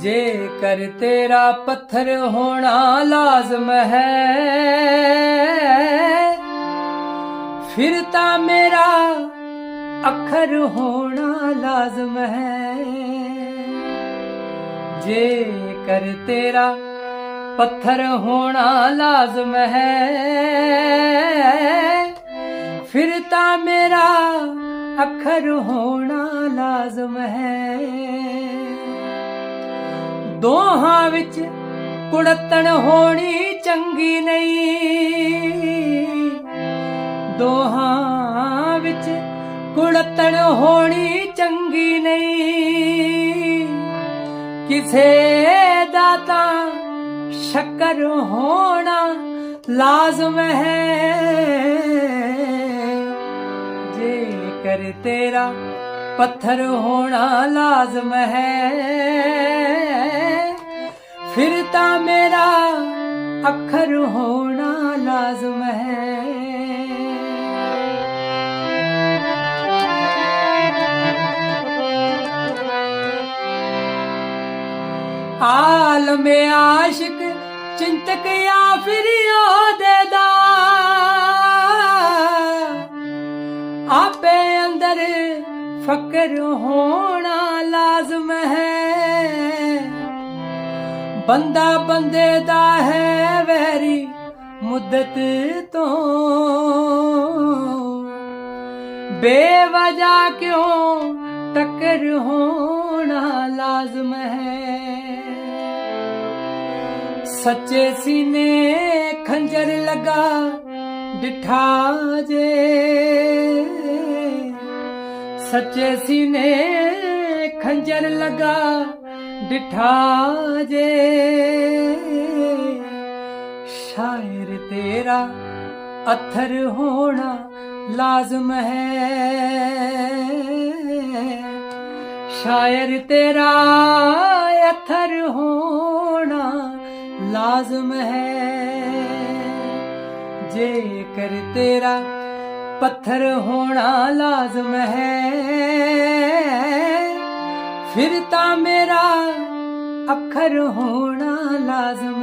ਜੇ ਕਰ ਤੇਰਾ ਪੱਥਰ ਹੋਣਾ ਲਾਜ਼ਮ ਹੈ, ਫਿਰ ਤਾਂ ਮੇਰਾ ਅੱਖਰ ਹੋਣਾ ਲਾਜ਼ਮ ਹੈ। ਜੇਕਰ ਤੇਰਾ ਪੱਥਰ ਹੋਣਾ ਲਾਜ਼ਮ ਹੈ, ਫਿਰ ਤਾਂ ਮੇਰਾ ਅੱਖਰ ਹੋਣਾ ਲਾਜ਼ਮ ਹੈ। ਦੋਹਾਂ ਵਿੱਚ ਕੁੜਤਣ ਹੋਣੀ ਚੰਗੀ ਨਹੀਂ। ਦੋਹਾਂ ਵਿੱਚ ਕੁੜਤਣ ਹੋਣੀ ਚੰਗੀ ਨਹੀਂ। ਕਿਸੇ ਦਾ ਤਾਂ ਸ਼ੱਕਰ ਹੋਣਾ ਲਾਜ਼ਮ ਹੈ। ਜੇ ਕਰ ਤੇਰਾ ਪੱਥਰ ਹੋਣਾ ਲਾਜ਼ਮ ਹੈ ਫਿਰ ਤਾਂ ਮੇਰਾ ਅੱਖਰ ਹੋਣਾ ਲਾਜ਼ਮ ਹੈ ਆਲਮ ਆਸ਼ਿਕ ਚਿੰਤਕ ਆ ਫਿਰ ਉਹਦੇ ਦਾ ਆਪੇ ਅੰਦਰ ਫਕਰ ਹੋਣਾ ਲਾਜ਼ਮ ਬੰਦਾ ਬੰਦੇ ਦਾ ਹੈ ਵੈਰੀ ਮੁੱਦਤ ਤੋਂ। ਬੇਵਜਾ ਕਿਉਂ ਟੱਕਰ ਹੋਣਾ ਲਾਜ਼ਮ ਹੈ? ਸੱਚੇ ਸੀਨੇ ਖੰਜਰ ਲਗਾ ਡਿਠਾ ਜੇ। ਸੱਚੇ ਸੀਨੇ ਖੰਜਰ ਲਗਾ ਡਿਠਾ ਜੇ। ਸ਼ਾਇਰ ਤੇਰਾ ਅਥਰ ਹੋਣਾ ਲਾਜ਼ਮ ਹੈ। ਸ਼ਾਇਰ ਤੇਰਾ ਅਥਰ ਹੋਣਾ ਲਾਜ਼ਮ ਹੈ। ਜੇਕਰ ਤੇਰਾ ਪੱਥਰ ਹੋਣਾ ਲਾਜ਼ਮ ਹੈ ਫਿਰ ਤਾਂ ਮੇਰਾ ਅੱਖਰ ਹੋਣਾ ਲਾਜ਼ਮ